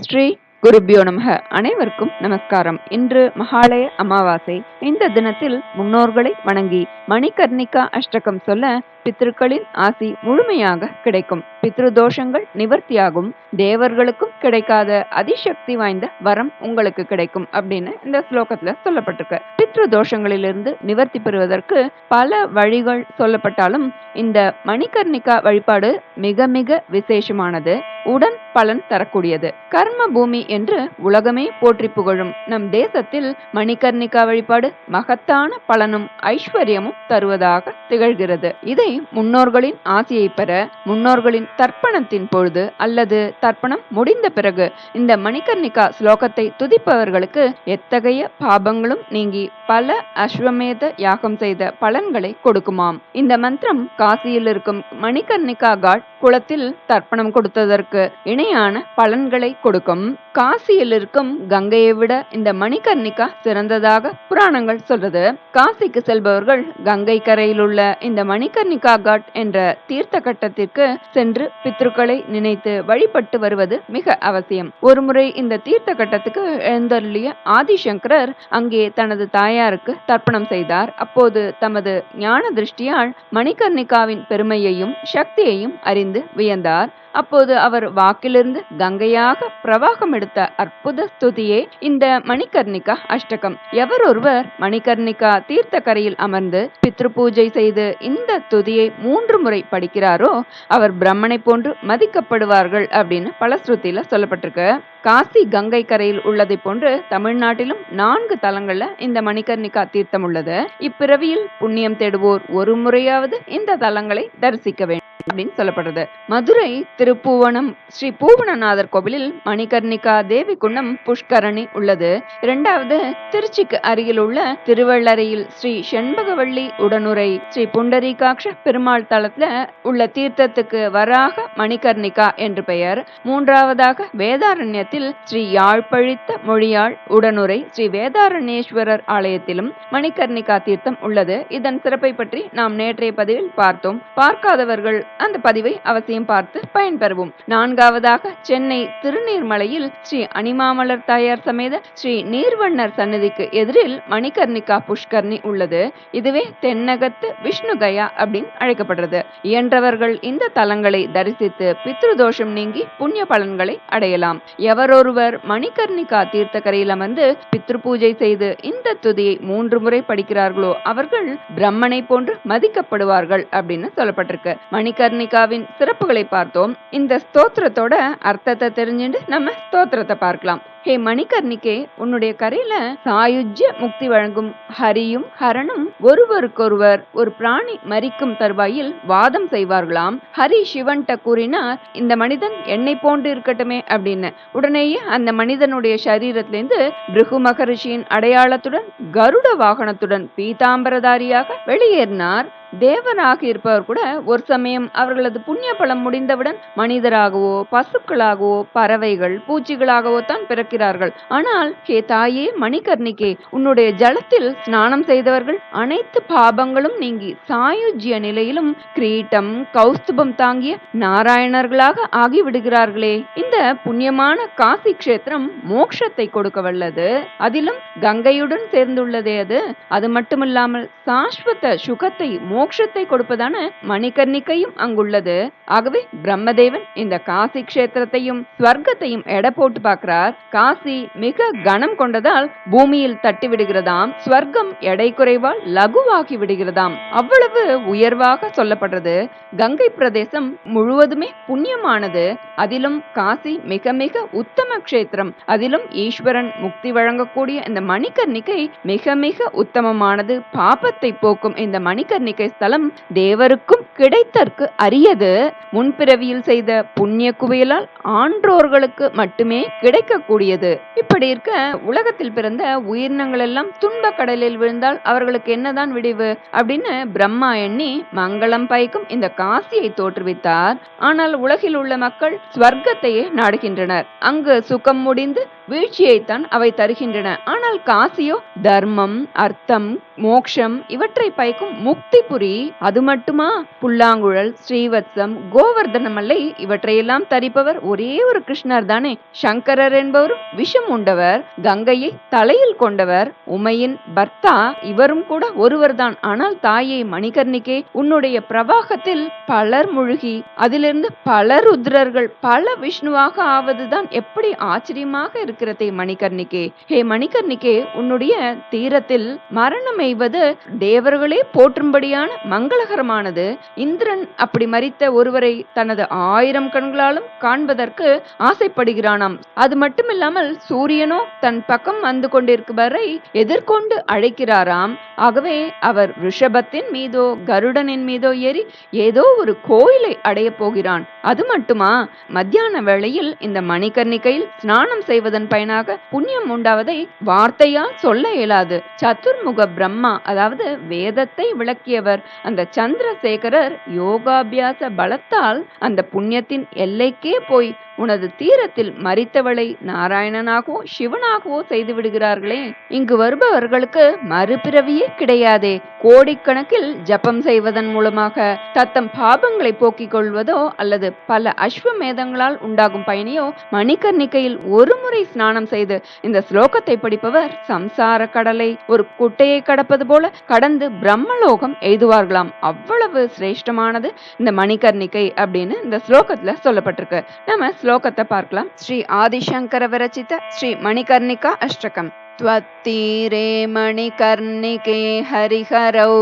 ஸ்ரீ குருபியோ நமக. அனைவருக்கும் நமஸ்காரம். இன்று மகாலய அமாவாசை. இந்த தினத்தில் முன்னோர்களை வணங்கி மணிகர்ணிகா அஷ்டகம் சொல்ல பித்ருக்களின் ஆசி முழுமையாக கிடைக்கும். பித்ரு தோஷங்கள் நிவர்த்தியாகும். தேவர்களுக்கும் கிடைக்காத அதிசக்தி வாய்ந்த வரம் உங்களுக்கு கிடைக்கும் அப்படின்னு இந்த ஸ்லோகத்துல சொல்லப்பட்டிருக்கு. பித்ரு தோஷங்களிலிருந்து நிவர்த்தி பெறுவதற்கு பல வழிகள் சொல்லப்பட்டாலும் இந்த மணிகர்ணிகா வழிபாடு மிக மிக விசேஷமானது. உடன் பலன் தரக்கூடியது. கர்ம பூமி என்று உலகமே போற்றி புகழும். நம் தேசத்தில் மணிகர்ணிகா வழிபாடு மகத்தான பலனும் ஐஸ்வர்யமும் தருவதாக திகழ்கிறது. இதை முன்னோர்களின் ஆசையை பெற முன்னோர்களின் தர்ப்பணத்தின் பொழுது அல்லது தர்ப்பணம் முடிந்த பிறகு இந்த மணிகர்ணிகா ஸ்லோகத்தை துதிப்பவர்களுக்கு எத்தகைய பாபங்களும் நீங்கி பல அஸ்வமேத யாகம் செய்த பலன்களை கொடுக்குமாம். இந்த மந்திரம் காசியில் இருக்கும் மணிகர்ணிகா காட் குளத்தில் தர்ப்பணம் கொடுத்ததற்கு இணையான பலன்களை கொடுக்கும். காசியில் இருக்கும் கங்கையை விட இந்த மணிகர்ணிகா சிறந்ததாக புராணங்கள் சொல்றது. காசிக்கு செல்பவர்கள் கங்கை கரையில் உள்ள இந்த மணிகர்ணிகா காட் என்ற தீர்த்த கட்டத்திற்கு சென்று பித்ருக்களை நினைத்து வழிபட்டு வருவது மிக அவசியம். ஒருமுறை இந்த தீர்த்த கட்டத்துக்கு எழுந்தருளிய ஆதிசங்கரர் அங்கே தனது தாயாருக்கு தர்ப்பணம் செய்தார். அப்போது தமது ஞான திருஷ்டியால் மணிகர்ணிகாவின் பெருமையையும் சக்தியையும் அறிந்து வியந்தார். அப்போது அவர் வாக்கிலிருந்து கங்கையாக பிரவாகம் எடுத்த அற்புத ஸ்துதியே இந்த மணிகர்ணிகா அஷ்டகம். எவர் ஒருவர் மணிகர்ணிகா தீர்த்த கரையில் அமர்ந்து பித்ரு பூஜை செய்து இந்த துதியை மூன்று முறை படிக்கிறாரோ அவர் பிரம்மனை போன்று மதிக்கப்படுவார்கள் அப்படின்னு பலஸ்ருதியில சொல்லப்பட்டிருக்கு. காசி கங்கை கரையில் உள்ளதை போன்று தமிழ்நாட்டிலும் நான்கு தலங்கள்ல இந்த மணிகர்ணிகா தீர்த்தம் உள்ளது. இப்பிறவியில் புண்ணியம் தேடுவோர் ஒரு முறையாவது இந்த தலங்களை தரிசிக்க வேண்டும் அப்படின்னு சொல்லப்படுறது மதுரை திருப்பூவனம் ஸ்ரீ பூவனநாதர் கோவிலில் மணிகர்ணிகா தேவி குண்டம் புஷ்கரணி உள்ளது. இரண்டாவது திருச்சிக்கு அருகில் உள்ள திருவள்ளரையில் ஸ்ரீ செண்பகவள்ளி உடனுரை ஸ்ரீ புண்டரீகாட்ச பெருமாள் தளத்துல உள்ள தீர்த்தத்துக்கு வராக மணிகர்ணிகா என்று பெயர். மூன்றாவதாக வேதாரண்யத்தில் ஆலயத்தில் ஸ்ரீ யாழ்ப்பழித்த மொழியாள் உடனுரை ஸ்ரீ வேதாரண்யேஸ்வரர் ஆலயத்திலும் மணிகர்ணிகா தீர்த்தம் உள்ளது. இதன் சிறப்பை பற்றி நாம் நேற்றைய பதிவில் பார்த்தோம். பார்க்காதவர்கள் அந்த பதிவை அவசியம் பார்த்து பயன்பெறுவோம். நான்காவதாக சென்னை திருநீர்மலையில் ஸ்ரீ அனிமாமலர் தாயார் சமேத ஸ்ரீ நீர்வண்ணர் சன்னதிக்கு எதிரில் மணிகர்ணிகா புஷ்கர்ணி உள்ளது. இதுவே தென்னகத்து விஷ்ணு கயா அப்படின்னு அழைக்கப்படுறது. இயன்றவர்கள் இந்த தலங்களை தரிசித்து பித்ருதோஷம் நீங்கி புண்ணிய பலன்களை அடையலாம். எவர் அவரொருவர் மணிகர்ணிகா தீர்த்தக்கரையில் அமர்ந்து பித்ரு பூஜை செய்து இந்த துதியை மூன்று முறை படிக்கிறார்களோ அவர்கள் பிரம்மனை போன்று மதிக்கப்படுவார்கள் அப்படின்னு சொல்லப்பட்டிருக்கு. மணிகர்ணிகாவின் சிறப்புகளை பார்த்தோம். இந்த ஸ்தோத்திரத்தோட அர்த்தத்தை தெரிஞ்சுட்டு நம்ம ஸ்தோத்திரத்தை பார்க்கலாம். ஹே மணிகர்ணிகே உன்னுடைய கரையில சாயுஜ்ய முக்தி வழங்கும் ஹரியும் ஹரணும் ஒருவருக்கொருவர் ஒரு பிராணி மறிக்கும் தருவாயில் வாதம் செய்வார்களாம். ஹரி சிவன்ட்ட கூறினார் இந்த மனிதன் என்னை போன்று இருக்கட்டுமே அப்படின்னு. உடனேயே அந்த மனிதனுடைய சரீரத்திலிருந்து பிருகு மகரிஷியின் அடையாளத்துடன் கருட வாகனத்துடன் பீதாம்பரதாரியாக வெளியேறினார். தேவனாக இருப்பவர் கூட ஒரு சமயம் அவர்களது புண்ணிய பலம் முடிந்தவுடன் மனிதராகவோ பசுக்களாகவோ பறவைகள் பூச்சிகளாகவோ தான் பிறக்கிறார்கள். ஆனால் ஹே தாயே மணிகர்ணிகே உன்னுடைய ஜலத்தில் ஸ்நானம் செய்தவர்கள் அனைத்து பாபங்களும் நீங்கி சாயுஜ்ய நிலையிலும் கிரீட்டம் கௌஸ்துபம் தாங்கிய நாராயணர்களாக ஆகிவிடுகிறார்களே. இந்த புண்ணியமான காசி கஷேத்திரம் மோட்சத்தை கொடுக்க வல்லது அதிலும் கங்கையுடன் சேர்ந்துள்ளதே அது. அது மட்டுமில்லாமல் சாஸ்வத சுகத்தை மோ மோட்சத்தை கொடுப்பதான மணிகர்ணிக்கையும் அங்குள்ளது. ஆகவே பிரம்மதேவன் இந்த காசி கஷேத்திரத்தையும் ஸ்வர்க்கத்தையும் எடை போட்டு பார்க்கிறார். காசி மிக கனம் கொண்டதால் பூமியில் தட்டி விடுகிறதாம். ஸ்வர்க்கம் எடை குறைவால் லகுவாகி விடுகிறதாம். அவ்வளவு உயர்வாக சொல்லப்படுறது. கங்கை பிரதேசம் முழுவதுமே புண்ணியமானது. அதிலும் காசி மிக மிக உத்தம கஷேத்திரம். அதிலும் ஈஸ்வரன் முக்தி வழங்கக்கூடிய இந்த மணிகர்ணிகை மிக மிக உத்தமமானது. பாபத்தை போக்கும் இந்த மணிகர்ணிகை ஸ்தலம் தேவருக்கும் கிடைத்தற்கு அரியது. முன்பிறவியில் செய்த புண்ணிய குவியலால் ஆன்றோர்களுக்கு மட்டுமே கிடைக்கக்கூடியது. இப்படி இருக்க உலகத்தில் பிறந்த உயிரினங்கள் எல்லாம் துன்ப கடலில் விழுந்தால் அவர்களுக்கு என்னதான் விடிவு? அப்படின்னு பிரம்மா எண்ணி மங்களம் பயக்கும் இந்த காசியை தோற்றுவித்தார். ஆனால் உலகில் உள்ள மக்கள் ஸ்வர்க்கத்தையே நாடுகின்றனர். அங்கு சுகம் முடிந்து வீழ்ச்சியைத்தான் அவை தருகின்றன. ஆனால் காசியோ தர்மம் அர்த்தம் மோக்ஷம் இவற்றை பயக்கும் முக்தி புரி அது மட்டுமா? புல்லாங்குழல் ஸ்ரீவத்சம் கோவர்தனமல்லை. இவற்றையெல்லாம் தரிப்பவர் ஒரே ஒரு கிருஷ்ணர் தானே. சங்கரர் என்பவரும் விஷம் உண்டவர். கங்கையை தலையில் கொண்டவர். உமையின் பர்த்தா இவரும் கூட ஒருவர்தான். ஆனால் தாயை மணிகர்ணிகே உன்னுடைய பிரவாகத்தில் பலர் முழுகி அதிலிருந்து பல ருத்ரர்கள் பல விஷ்ணுவாக ஆவதுதான் எப்படி ஆச்சரியமாக இருக்கிறதே மணிகர்ணிகே. ஹே மணிகர்ணிகே உன்னுடைய தீரத்தில் மரணம் மெய்வது தேவர்களே போற்றும்படியான மங்களகரமானது. இந்திரன் அப்படி மறித்த ஒருவரை தனது ஆயிரம் கண்களாலும் காண்பதற்கு ஆசைப்படுகிறானாம். அது மட்டுமில்லாமல் சூரியனோ தன் பக்கம் வந்து கொண்டிருப்பவரை எதிர்கொண்டு அழைக்கிறாராம். ஆகவே அவர் ரிஷபத்தின் மீதோ கருடனின் மீதோ ஏறி ஏதோ ஒரு கோயிலை அடைய போகிறான். அது மட்டுமா? மத்தியான வேளையில் இந்த மணிகர்ணிகையில் ஸ்நானம் செய்வதன் பயனாக புண்ணியம் உண்டாவதை வார்த்தையால் சொல்ல இயலாது. சத்துர்முக பிரம்ம அதாவது வேதத்தை விளக்கியவர். அந்த சந்திரசேகரர் யோகாபியாச பலத்தால் அந்த புண்ணியத்தின் எல்லைக்கே போய் உனது தீரத்தில் மறித்தவளை நாராயணனாகவோ சிவனாகவோ செய்து விடுகிறார்களே இங்கு வருபவர்களுக்கு மறுபிறவியே கிடையாதே. கோடிக்கணக்கில் ஜபம் செய்வதன் மூலமாக தத்தம் பாபங்களை போக்கிக் கொள்வதோ அல்லது பல அஸ்வமேதங்களால் உண்டாகும் பயணியோ மணிக்கர்ணிக்கையில் ஒரு முறை ஸ்நானம் செய்து இந்த ஸ்லோகத்தை படிப்பவர் சம்சார கடலை ஒரு குட்டையை கடப்பது போல கடந்து பிரம்மலோகம் எய்துவார்களாம். அவ்வளவு சிரேஷ்டமானது இந்த மணிகர்ணிகை அப்படின்னு இந்த ஸ்லோகத்துல சொல்லப்பட்டிருக்கு. நம்ம శ్లోకత పార్క్ಲ ಶ್ರೀ ಆದಿಶಂಕರವರಚಿತ ಶ್ರೀ ಮಣಿಕರ್ಣಿಕಾ ಅಷ್ಟಕಂ त्वत्तीरे मणिकर्णिके हरिहरौ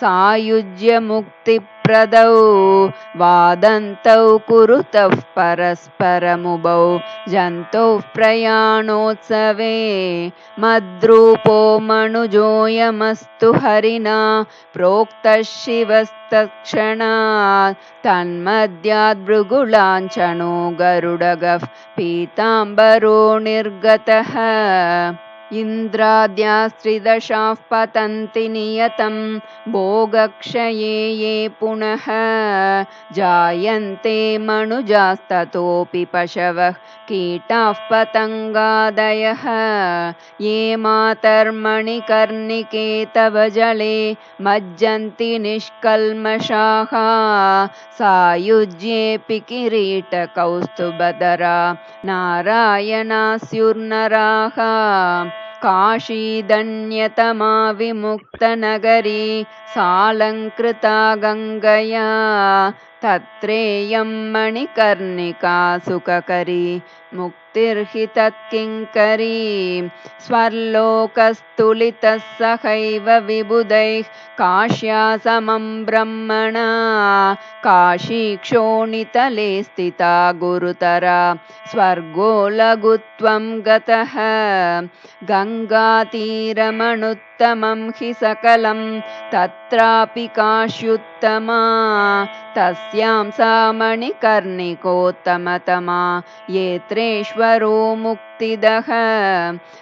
सायुज्यमुक्तिप्रदौ वादन्तौ कुरुतः परस्परमुभौ जन्तोः प्रयाणोत्सवे मद्रूपो मनुजोऽयमस्तु हरिणा प्रोक्तः शिवस्तत्क्षणात् तन्मद्याद्भृगुलाञ्छनो गरुडगः पीताम्बरो निर्गतः इन्द्राद्यास्त्रिदशाः पतन्ति नियतं भोगक्षये ये पुनः जायन्ते मनुजास्ततोऽपि पशवः कीटाः पतङ्गादयः। ये मातर्मणिकर्णिके तव जले मज्जन्ति निष्कल्मषाः। सायुज्येऽपि किरीटकौस्तुभधरा नारायणास्युर्नराः काशीदन्यतमा विमुक्तनगरी सालङ्कृता गङ्गया तत्रेयं मणिकर्णिका सुखकरी मुक्तिर्हि तत्किङ्करी स्वर्लोकस्तुलितः सहैव विबुधैः काश्या समं ब्रह्मणा काशीक्षोणितले स्थिता गुरुतरा स्वर्गो लघुत्वं गतः गङ्गातीरमणुत्तमं हि सकलं तत्रापि काश्युत्तमा तस्यां सा मणिकर्णिकोत्तमतमा येत्रेश्वरो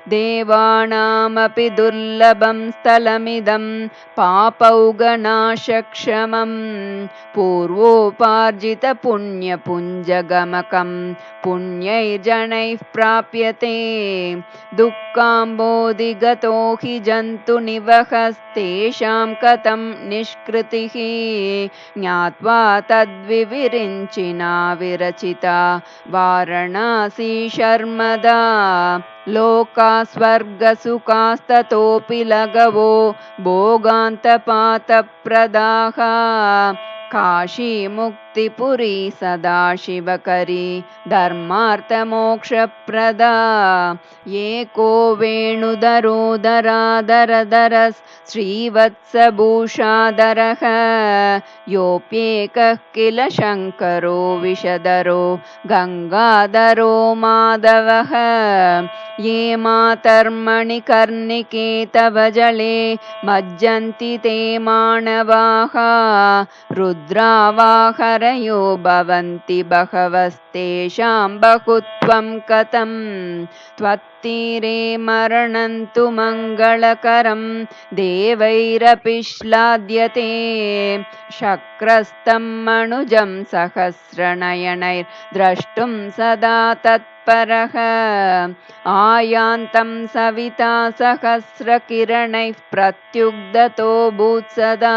देवानामपि दुर्लभं स्थलमिदं पापौगनाशक्षमं पूर्वोपार्जितपुण्यपुञ्जगमकं पुण्यैर्जनैः प्राप्यते। दुःखाम्बोधिगतो हि जन्तुनिवहस्तेषां कथं निष्कृतिः। ज्ञात्वा तद्विविरिञ्चिना विरचिता वारणा शर्मदा लोका स्वर्गसुखास्ततोऽपि लघवो भोगान्तपातप्रदाः काशीमुक्तिपुरी सदाशिवकरी धर्मार्थमोक्षप्रदा। एको वेणुधरोदरादरदरस् श्रीवत्सभूषाधरः योऽप्येकः किल शङ्करो विषधरो गङ्गाधरो माधवः। ये मातर्मणिकर्णिके तव जले मज्जन्ति ते मानवाः रुद्रावाहरयो भवन्ति बहवस्तेषां बहुत्वं कथं त्वत्तीरे मरणं तु मङ्गलकरं देवैरपि श्लाद्यते शक्रस्तं मनुजं सहस्रनयनैर्द्रष्टुं सदा तत् परः आयान्तं सविता सहस्रकिरणैः प्रत्युग्धतो भूत्सदा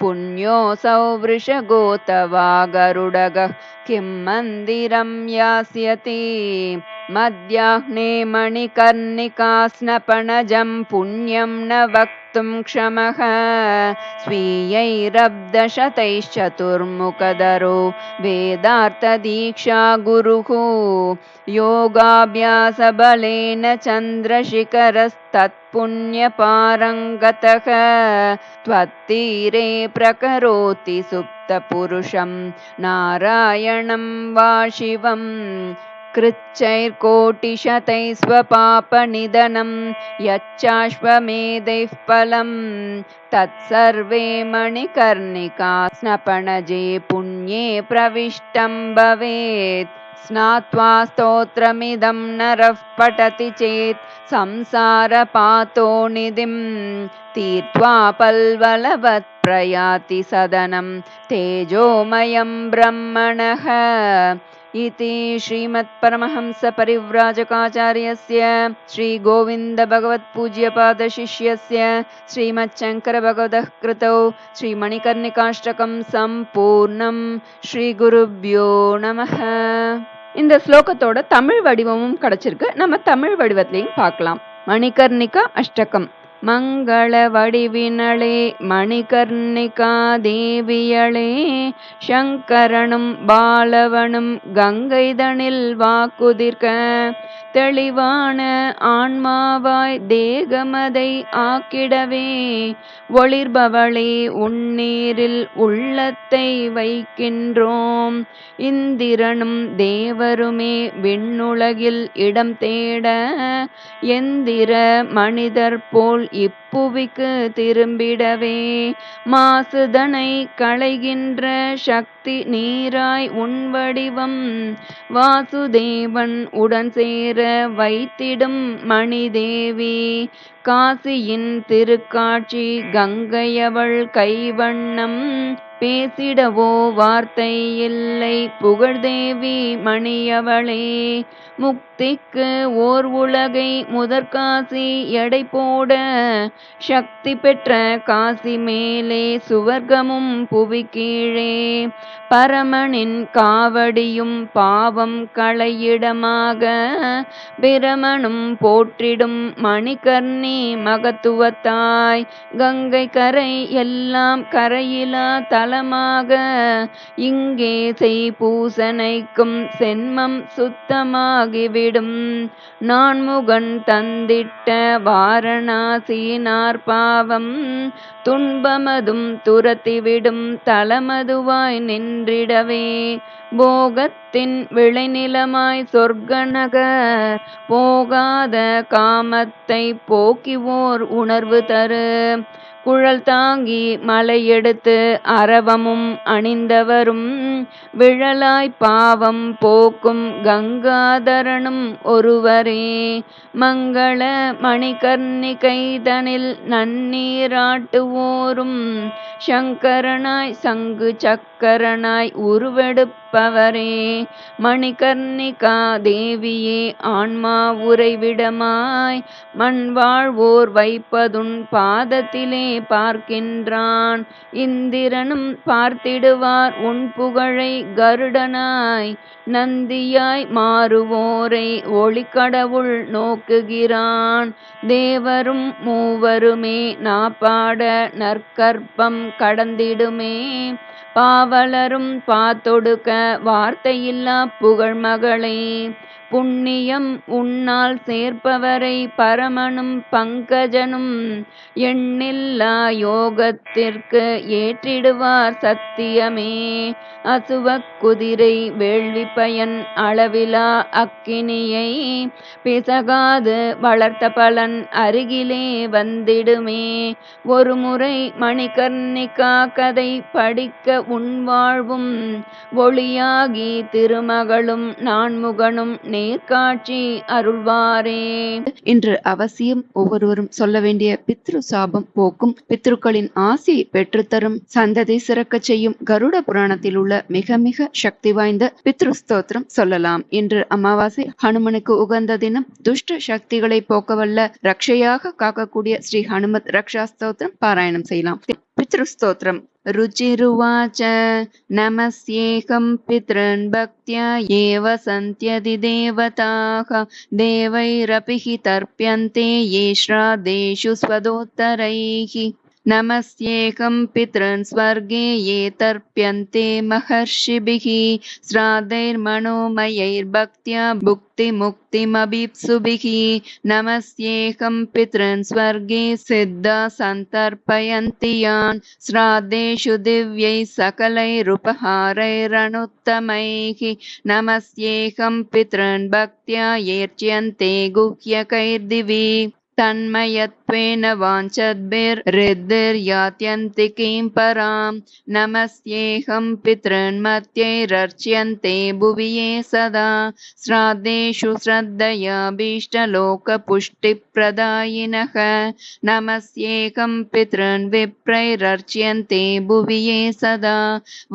पुण्योऽसौ वृषगोतवा गरुडगः किं मन्दिरं यास्यति। मध्याह्ने मणिकर्णिकास्नपणजं पुण्यं न वक्तुं क्षमः। स्वीयैरब्दशतैश्चतुर्मुखधरो वेदार्थदीक्षा गुरुः योगाभ्यासबलेन चन्द्रशिखरस्तत्पुण्यपारङ्गतः त्वत्तीरे प्रकरोति सुप्तपुरुषं नारायणं वा शिवम्। कृच्छैर्कोटिशतैः स्वपापनिधनं यच्चाश्वमेधैः फलं तत्सर्वे मणिकर्णिका स्नपणजे पुण्ये प्रविष्टं भवेत् स्नात्वा स्तोत्रमिदं नरः पठति चेत् संसारपातो निधिं तीर्त्वा पल्वलवत् प्रयाति सदनं तेजोमयं ब्रह्मणः इति श्रीमत्परमहंसपरिव्राजकाचार्यस्य श्रीगोविन्दभगवत्पूज्यपादशिष्यस्य श्रीमच्छङ्करभगवतः कृतौ श्रीमणिकर्णिकाष्टकं சம்பூர்ணம் ஸ்ரீ குருப்யோ நமः இந்த ஸ்லோகத்தோட தமிழ் வடிவமும் கிடைச்சிருக்கு நம்ம தமிழ் வடிவத்திலையும் பார்க்கலாம் மணிகர்ணிகா அஷ்டகம் மங்கள வடிவினளே மணிகர்ணிகா தேவியளே சங்கரனும் பாலவனும் கங்கைதனில் வாக்குதிர்க தெளிவான ஆன்மாவாய் தேகமதை ஆக்கிடவே ஒளிர்பவளே உன்னீரில் உள்ளத்தை வைக்கின்றோம். இந்திரனும் தேவருமே விண்ணுலகில் இடம் தேட எந்திர மனிதர் போல் இப்புவிக்கு திரும்பிடவே. மாசுதனை களைகின்ற சக்தி நீராய் உன் வடிவம். வாசுதேவன் உடன் சேர வைத்திடும் மணிதேவி. காசியின் திருக்காட்சி கங்கையவள் கைவண்ணம். பேசிடவோ வார்த்தை இல்லை புகழ்தேவி மணியவளே. முக்திக்கு ஓர் உலகை முதற்காசி எடை போட சக்தி பெற்ற காசி மேலே சுவர்க்கமும் புவி கீழே பரமனின் காவடியும் பாவம் களையிடமாக பிரமனும் போற்றிடும் மணிகர்ணி மகத்துவத்தாய். கங்கை கரை எல்லாம் கரையிலா தலமாக இங்கே செய் பூசனைக்கும் சென்மம் சுத்தமாகிவிடும் நான்முகன் தந்திட்ட வாரணாசினார் பாவம் துன்பமதும் துரத்திவிடும். தலமதுவாய் நின்றிடவே போகத்தின் விளைநிலமாய் சொர்க்கநகர் போகாத காமத்தை போக்கிவோர் உணர்வு தரு. குழல் தாங்கி மலையெடுத்து அரவமும் அணிந்தவரும் விழலாய் பாவம் போக்கும் கங்காதரனும் ஒருவரே. மங்கள மணிகர்ணிகைதனில் நன்னீராட்டுவோரும் சங்கரனாய் சங்கு சக்கரனாய் காப்பவரே மணிகர்ணிகா தேவியே ஆன்மா உறைவிடமாய் மண் வாழ்வோர் வைப்பதுன் பாதத்திலே பார்க்கின்றான். இந்திரனும் பார்த்திடுவார் உன் புகழை கருடனாய் நந்தியாய் மாறுவோரை ஒளிக்கடவுள் நோக்குகிறான். தேவரும் மூவருமே நாப்பாட நற்கற்பம் கடந்திடுமே. பாவலரும் பாத்தொடுக்க வார்த்தையில்லா புகழ் மகளே புண்ணியம் உன்னால் சேர்ப்பவரை பரமனும் பங்கஜனும் எண்ணில்லா யோகத்திற்கு ஏற்றிடுவார் சத்தியமே. அசுவக் குதிரை வேள்வி பயன் அளவிலா அக்கினியை பிசகாது வளர்த்த பலன் அருகிலே வந்திடுமே. ஒரு முறை மணிகர்ணிகா கதை படிக்க உன் வாழ்வும் ஒளியாகி திருமகளும் நான்முகனும் நேர்காட்சி அருள்வாரே. இன்று அவசியம் ஒவ்வொருவரும் சொல்ல வேண்டிய பித்ரு சாபம் போக்கும் பித்ருக்களின் ஆசையை பெற்றுத்தரும் சந்ததி சிறக்க செய்யும் கருட புராணத்தில் உள்ள மிக மிக சக்தி வாய்ந்த பித்ரு ஸ்தோத்திரம் சொல்லலாம். என்று அமாவாசை ஹனுமனுக்கு உகந்த தினம் துஷ்ட சக்திகளை போக்கவல்ல ரக்ஷையாக காக்கக்கூடிய ஸ்ரீ ஹனுமத் ரக்ஷா ஸ்தோத்திரம் பாராயணம் செய்யலாம். பித்ரு ஸ்தோத்திரம் रुचिरुवाच। नमस्येकं पितॄन् भक्त्या एव सन्त्यधिदेवताः देवैरपि हि तर्प्यन्ते ये श्राद्धेषु स्वदोत्तरैः नमस्येकं पितॄन् स्वर्गे ये तर्प्यन्ते महर्षिभिः श्राद्धैर्मणोमयैर्भक्त्या भुक्तिमुक्तिमभीप्सुभिः। नमस्येकं पितॄन् स्वर्गे सिद्धा सन्तर्पयन्ति यान् श्राद्धेषु दिव्यैः सकलैरुपहारैरनुत्तमैः। नमस्येकं पितॄन् भक्त्या येर्च्यन्ते गुह्यकैर्दिवि तन्मयत्वेन वाञ्छद्भिर्हृद्भिर्यात्यन्तिकीं परां नमस्येऽहं पितॄन्मत्यैरर्च्यन्ते भुवि ये सदा श्राद्धेषु श्रद्धयाभीष्टलोकपुष्टिप्रदायिनः नमस्येकं पितॄन् विप्रैरर्च्यन्ते भुवि ये सदा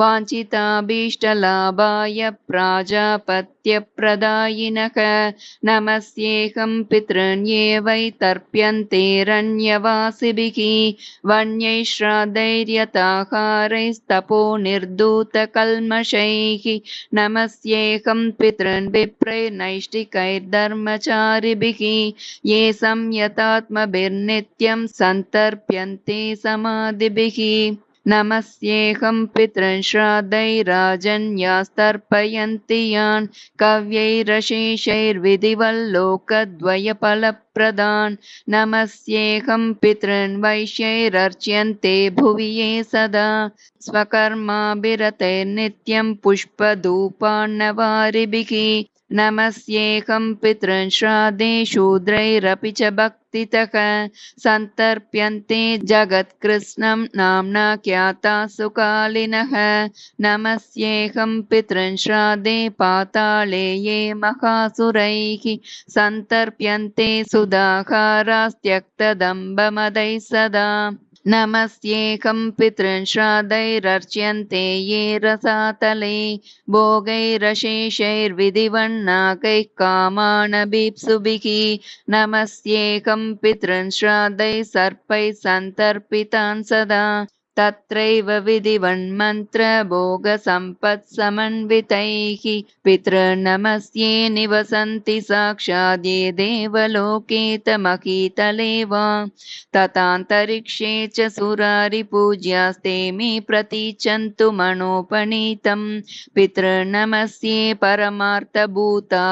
वाञ्छिताभीष्टलाभाय प्राजापत्यप्रदायिनः नमस्येऽहं पितॄन् ये वै तर्प्यन्तेरन्यवासिभिः वन्यैः श्राद्धैर्यताहारैस्तपो निर्धूतकल्मषैः नमस्येऽहं पितॄन् विप्रैर्नैष्टिकैर्धर्मचारिभिः ये संयतात्मभिर्नित्यं सन्तर्प्यन्ते समाधिभिः नमस्येऽहं पितॄन् श्राद्धैराजन्यास्तर्पयन्ति यान् कव्यैरशेषैर्विधिवल्लोकद्वयफलप्रदान् नमस्येऽहं पितॄन् वैश्यैरर्च्यन्ते भुवि ये सदा स्वकर्माभिरतैर्नित्यं पुष्पधूपान्नवारिभिः नमस्येऽहं पितॄन् श्राद्धे शूद्रैरपि च भक्तितः सन्तर्प्यन्ते जगत्कृष्णं नाम्ना ख्याता सुकालिनः। नमस्येऽहं पितृन् श्राद्धे पाताले ये महासुरैः। सन्तर्प्यन्ते सुधाहारास्त्यक्तदम्बमदैः सदा। नमस्येऽहं पितॄन् श्राद्धैरर्च्यन्ते ये रसातले भोगैरशेषैर्विधिवन्नाकैः कामानभीप्सुभिः। पितॄन् श्राद्धैः सर्पैः सन्तर्पितान् सदा तत्रैव विधिवन्मन्त्रभोगसम्पत्समन्वितैः पितॄन्नमस्ये निवसन्ति साक्षात् ये देवलोके तमकीतले वा तथान्तरिक्षे च सुरारिपूज्यास्ते मे प्रतीचन्तु मनोपनीतं। पितॄन्नमस्ये परमार्थभूता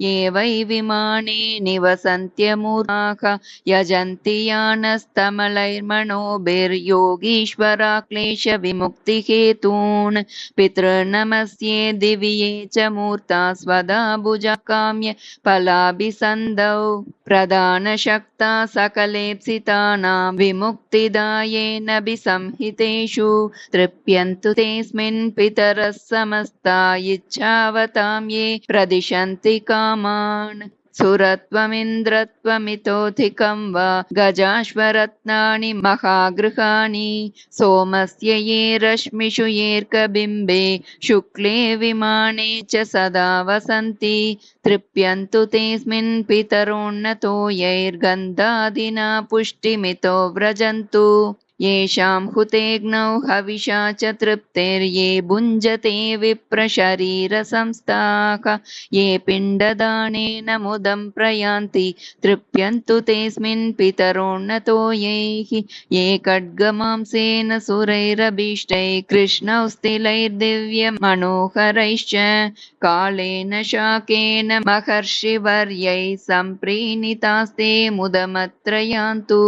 ये वै विमाने निवसन्त्यमूर्खाः यजन्ति यानस्तमलैर्मणोभिर्योगीश्वर क्लेशविमुक्तिहेतून् पितॄन्नमस्ये दिव्ये च मूर्ता स्वदा भुजकाम्य फलाभिसन्धौ प्रधानशक्ता सकलेप्सितानां विमुक्तिदायेन संहितेषु तृप्यन्तु तेऽस्मिन् पितरः समस्ता इच्छावतां ये प्रदिशन्ति कामान् सुरत्वमिन्द्रत्वमितोऽधिकं वा गजाश्वरत्नानि महागृहाणि सोमस्य ये रश्मिषु येऽर्कबिम्बे शुक्ले विमाने च सदा वसन्ति तृप्यन्तु तेऽस्मिन् पितरोन्नतो यैर्गन्धादिना पुष्टिमितो व्रजन्तु येषां हुतेऽग्नौ हविषा च तृप्तिर्ये भुञ्जते विप्रशरीरसंस्थाः। ये पिण्डदानेन मुदं प्रयान्ति तृप्यन्तु तेऽस्मिन् पितरोन्नतो यैः। ये खड्गमांसेन सुरैरभीष्टैः कृष्णौ स्थिलैर्दिव्यमनोहरैश्च कालेन शाकेन महर्षिवर्यैः सम्प्रीणितास्ते मुदमत्र यान्तु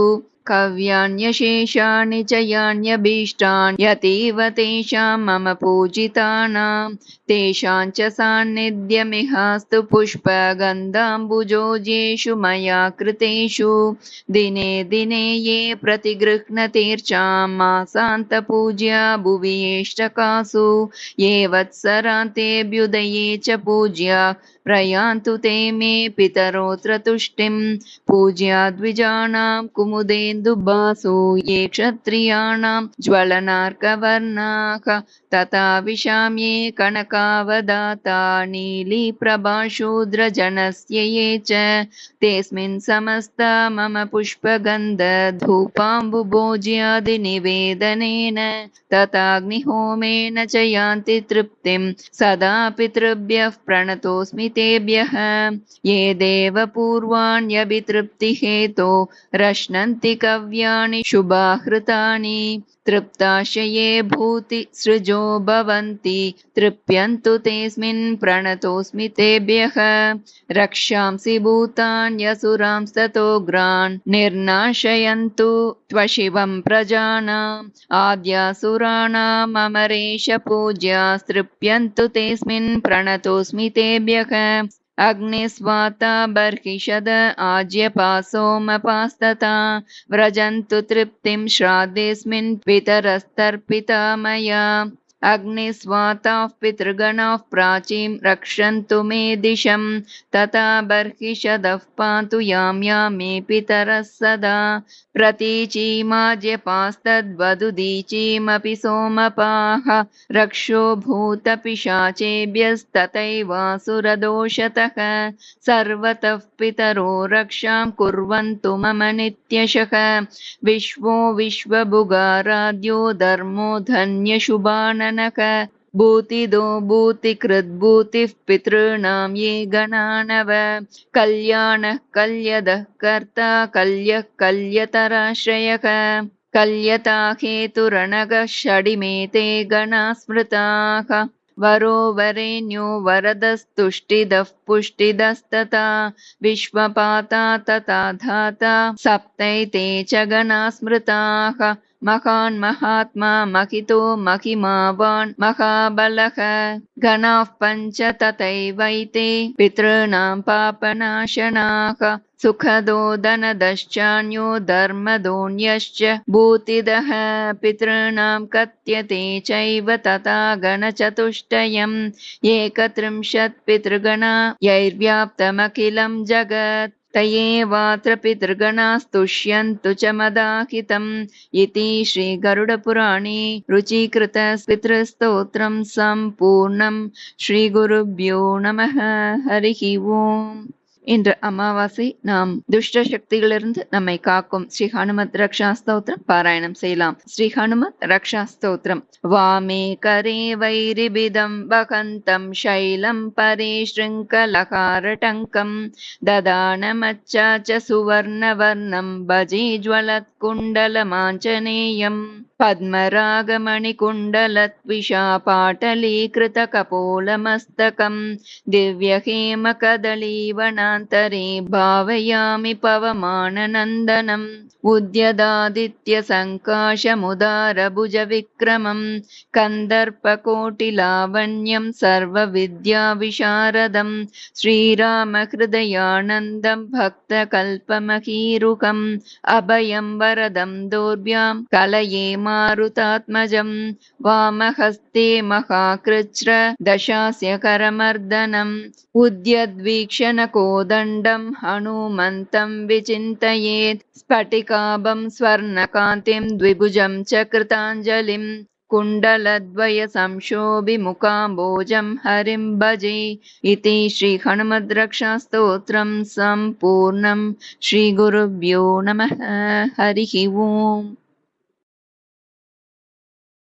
कव्यान्यशेषाणि च यान्यभीष्टान् यतीव तेषां मम पूजितानां। तेषां च सान्निध्यमिहास्तु पुष्पगन्धाम्बुजोजेषु मया कृतेषु। दिने दिने ये प्रतिगृह्णतीर्चां मासान्तपूज्या भुवि एष्टकासु। ये वत्सरान्तेऽभ्युदये च पूज्या प्रयान्तु ते मे पितरोऽत्र तुष्टिं पूज्या द्विजानां कुमुदेन्दुबासो ये क्षत्रियाणां ज्वलनार्कवर्णाः। तथा विशाम्ये कनकावदाता नीलीप्रभाशूद्रजनस्य ये च। तेऽस्मिन् समस्ता मम पुष्पगन्धधूपाम्बुभोज्यादिनिवेदनेन। तथाग्निहोमेन च यान्ति तृप्तिं। सदा पितृभ्यः प्रणतोऽस्मि तेभ्यः। ये देवपूर्वाण्यभितृप्तिहेतो रश्नन्ति कव्याणि शुभाहृतानि। तृप्ताशये भूतिसृजो भवन्ति। तृप्यन्तु तेऽस्मिन् प्रणतोऽस्मि तेभ्यः। रक्षांसि भूतान्यसुरांस्ततोग्रान् निर्नाशयन्तु त्वशिवं प्रजानाम्। आद्यासुराणाममरेश पूज्यास्तृप्यन्तु तेऽस्मिन् प्रणतोऽस्मि तेभ्यः अग्निस्वाता बर्हिषद आज्यपासोमपास्तथा व्रजन्तु तृप्तिं श्राद्धेऽस्मिन् पितरस्तर्पिता मया अग्निस्वाताः पितृगणाः प्राचीं रक्षन्तु मे दिशं तथा बर्हिषदः पान्तु यां यां मे पितरः सदा। प्रतीचीमाज्यपास्तद्वदुदीचीमपि सोमपाः, रक्षो भूतपिशाचेभ्यस्तथैवासुरदोषतः। सर्वतः पितरो रक्षां कुर्वन्तु मम नित्यशः। विश्वो विश्वभुगाराध्यो धर्मो धन्यशुभाननक भूतिदो भूतिकृद्भूतिः पितॄणां ये गणानव। कल्याणः कल्यदः कर्ता कल्यः कल्यतराश्रयः। कल्यता हेतुरणगः षडिमेते गणा स्मृताः वरो वरेण्यो वरदस्तुष्टिदः पुष्टिदस्तथा विश्वपाता तथा धाता। सप्तैते च गणा स्मृताः महान् महात्मा महितो महिमावान् महाबलः गणाः पञ्च तथैवैते पितॄणां पापनाशनाः सुखदो धनदश्चान्यो धर्मदोऽन्यश्च भूतिदः पितॄणां कथ्यते चैव तथा गणचतुष्टयम् एकत्रिंशत् पितृगणा यैर्व्याप्तमखिलं तयेवात्र पितृगणास्तुष्यन्तु च मदाहितम् इति श्रीगरुडपुराणे रुचीकृतपितृस्तोत्रम् सम्पूर्णम् श्रीगुरुभ्यो नमः हरिः ओम् இன்று அமாவாசை நாம் துஷ்ட சக்திகளிலிருந்து நம்மை காக்கும் ஸ்ரீ ஹனுமத் ரக்ஷா ஸ்தோத்திரம் பாராயணம் செய்யலாம் ஸ்ரீ ஹனுமத் ரக்ஷா ஸ்தோத்திரம் வாமே கரே வைரிபிதம் வகந்தம் शैलं परे शृङ्खलकारटङ्कं ददानमच्चा च सुवर्णवर्णं भजे ज्वलत्कुण्डलमाञ्जनेयम् पद्मरागमणिकुण्डलत्विषा पाटलीकृतकपोलमस्तकं दिव्यहेमकदलीवनान्तरे भावयामि पवमाननन्दनम् उद्यदादित्यसङ्काशमुदारभुजविक्रमं कन्दर्पकोटिलावण्यं सर्वविद्याविशारदं श्रीरामहृदयानन्दं भक्तकल्पमहीरुकम् अभयं वरदं दोर्भ्यां कलये मारुतात्मजं वामहस्ते महाकृच्र दशास्य करमर्दनम् उद्यद्वीक्षणकोदण्डं हनुमन्तं विचिन्तयेत् स्फटिकाभं स्वर्णकान्तिं द्विभुजं च कृताञ्जलिं कुण्डलद्वयसंशोभिमुकाम्बोजं हरिं भजे इति श्रीहनुमद्रक्षास्तोत्रं सम्पूर्णं श्रीगुरुभ्यो नमः। हरिः ओम्